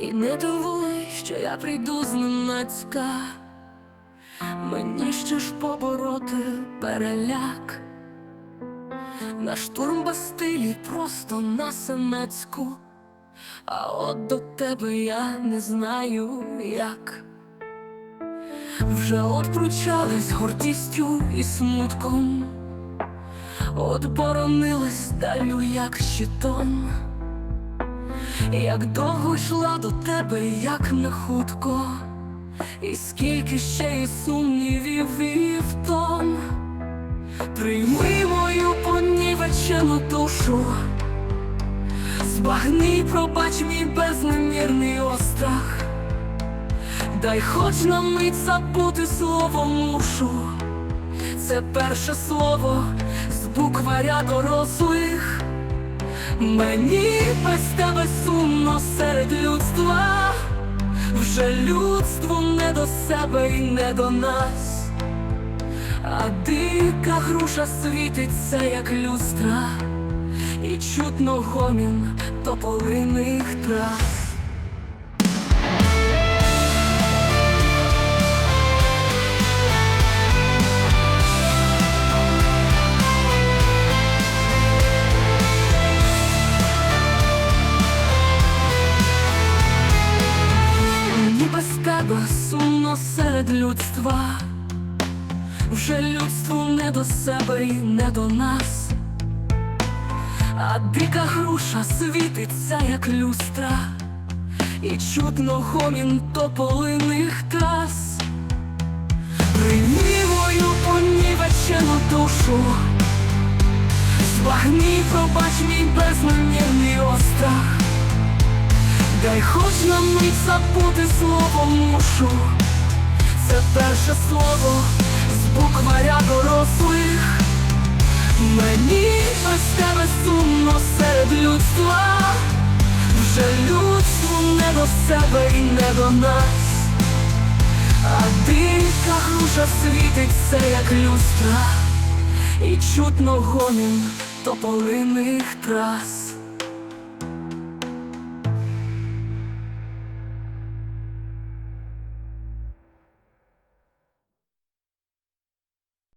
І не дивуй, що я прийду зненацька, мені ще ж побороти переляк, на штурм Бастилії просто на Сенецьку, а от до тебе я не знаю як. Вже от пручались гордістю і смутком, от боронилась далю, як щитом. Як довго йшла до тебе, як не хутко, і скільки ще і сумнівів і втом. Прийми мою понівечену душу, збагни, пробач мій безнемірний острах, дай хоч на мить забути слово мушу, це перше слово з букваря дорослих. Мені без тебе сумно серед людства, вже людство не до себе і не до нас, а дика груша світиться, як люстра, і чутно гомін тополиних трав. Серед людства, вже людству не до себе і не до нас, а дика груша світиться, як люстра, і чутно гомін тополиних трас. Прийми мою понівечену душу, збагни, пробач мій безнамірний острах. Дай хоч на мить забути слово мушу, це перше слово з букваря дорослих. Мені без тебе сумно серед людства, вже людству не до себе і не до нас, а дика груша світиться, як люстра, і чутно гомін тополиних трас.